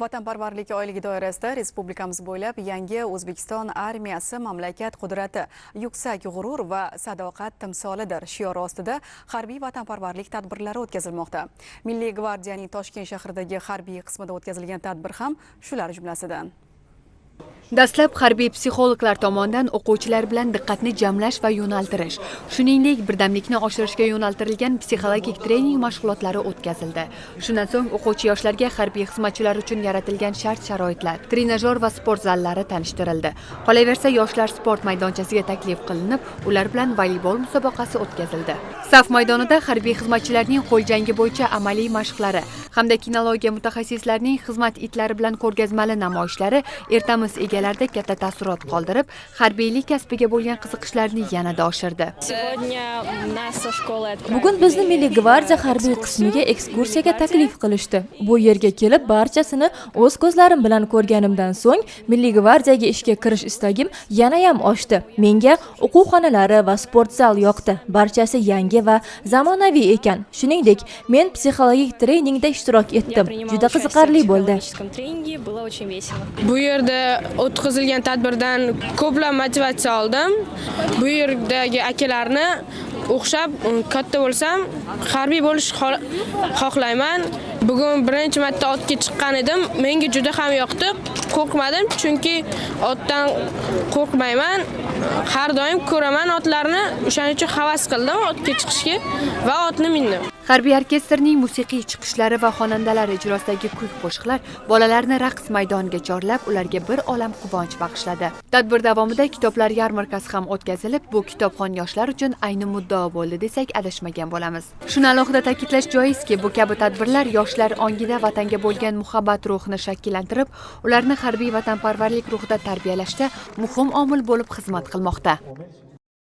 vatanparvarlik oyligi doirasida respublikamiz bo'ylab yangi o'zbekiston armiyasi mamlakat qudrati yuksak g'urur va sadoqat timsolidir. Shiori ostida harbiy vatanparvarlik tadbirlari o'tkazilmoqda. Milliy gvardiyaning toshkent shahridagi harbiy qismida o'tkazilgan tadbir ham shular jumlasidan. Dastlab harbiy psixologlar tomonidan o'quvchilar bilan diqqatni jamlash va yo'naltirish, shuningdek birdamlikni oshirishga yo'naltirilgan psixologik trening mashg'ulotlari o'tkazildi. Shundan so'ng o'quvchi yoshlarga harbiy xizmatchilar uchun yaratilgan shart-sharoitlar, trenajyor va sport zallari tanishtirildi. Qolaversa, yoshlar sport maydonchasiga taklif qilinib, ular bilan voleybol musobaqasi o'tkazildi. Saf maydonida harbiy xizmatchilarning qo'l jangi bo'yicha amaliy mashqlari hamda kinologiya mutaxassislarining xizmat itlari bilan ko'rgazmali namoyishlari ertamiz egalarida katta taassurot qoldirib, harbiylik kasbiga bo'lgan qiziqishlarni yanada oshirdi. Bugun bizni Milliy gvardiya harbiy qismiga ekskursiyaga taklif qilishdi. Bu yerga kelib barchasini o'z ko'zlarim bilan ko'rganimdan so'ng Milliy gvardiyaga ishga kirish istagim yana ham oshdi. Menga o'quv xonalari va sport zal yoqdi. Barchasi yangi va zamonaviy ekan. Shuningdek, men psixologik treningda ishtirok etdim. Juda qiziqarli bo'ldi. Bu yerda o'tkazilgan tadbirdan ko'plab motivatsiya oldim. Bu yerdagi akalarni o'xshab um, katta bo'lsam harbiy bo'lish xohlayman. Bugun birinchi marta otga chiqqan edim. Menga juda ham yoqdi. Qo'rqmadim chunki otdan qo'rqmayman. Har doim ko'raman otlarni. O'shaning uchun havas qildim otga chiqishga va otni mindim. Harbiy orkestrning musiqiy chiqishlari va xonandalar ijrosidagi kuy qo'shiqlar bolalarni raqs maydoniga chorlab, ularga bir olam quvonch bag'ishladi. Tadbir davomida kitoblar yarmarkasi ham o'tkazilib, bu kitobxon yoshlar uchun ayni muddao bo'ldi desak adashmagan bo'lamiz. Shuni alohida ta'kidlash joizki, bu kabi tadbirlar yoshlar ongida vatanga bo'lgan muhabbat ruhini shakllantirib, ularni harbiy vatanparvarlik ruhida tarbiyalashda muhim omil bo'lib xizmat qilmoqda.